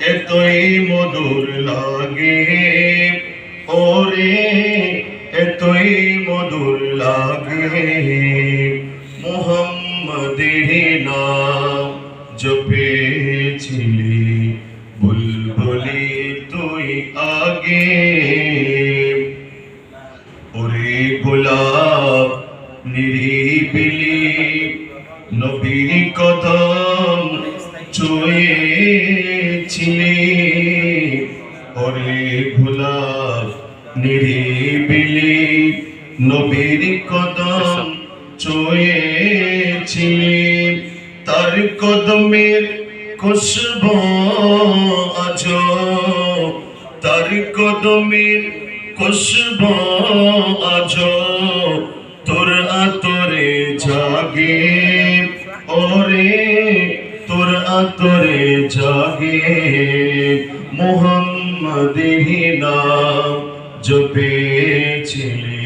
এতই মধুর লাগে। ওরে, এতই মধুর লাগে। মোহাম্মদের নাম জপেছিলি বুলবুলি তুই আগে। ওরে গোলাপ নিরিবিলি নবীর কদম চুয়েছিলি। ওরে গোলাপ নিরিবিলি নবীর কদম চুয়েছিলি। তার কদমের খুশব আজ, তার কদমের খুশব আজ। আতরে জাগে মোহাম্মদের নাম জপেছিলি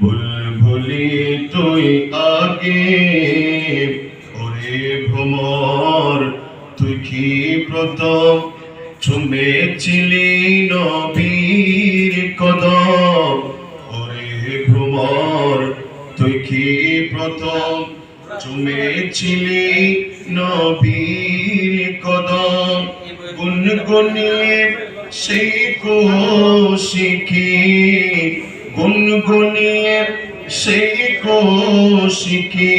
বুলবুলি তুই আগে ওরে ভ্রমর, তুই কি প্রথম? চুমেছিলি নবীর কদম, ওরে ভ্রমর, তুই কি প্রথম? চুমেছিলি নবীর কদম। গুনগুনিয়ে সেই কোশিকি। গুনগুনিয়ে সেই কোশিকি।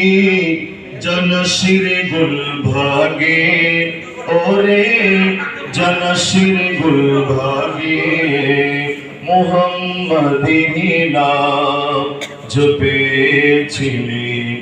জনশিরে গুল ভাগে, ওরে জনশিরে গুল ভাগে। মোহাম্মদিনী জপেছিলি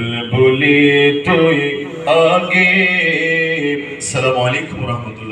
তুই আগে। সালাম আলাইকুম রহমতুল্লাহ।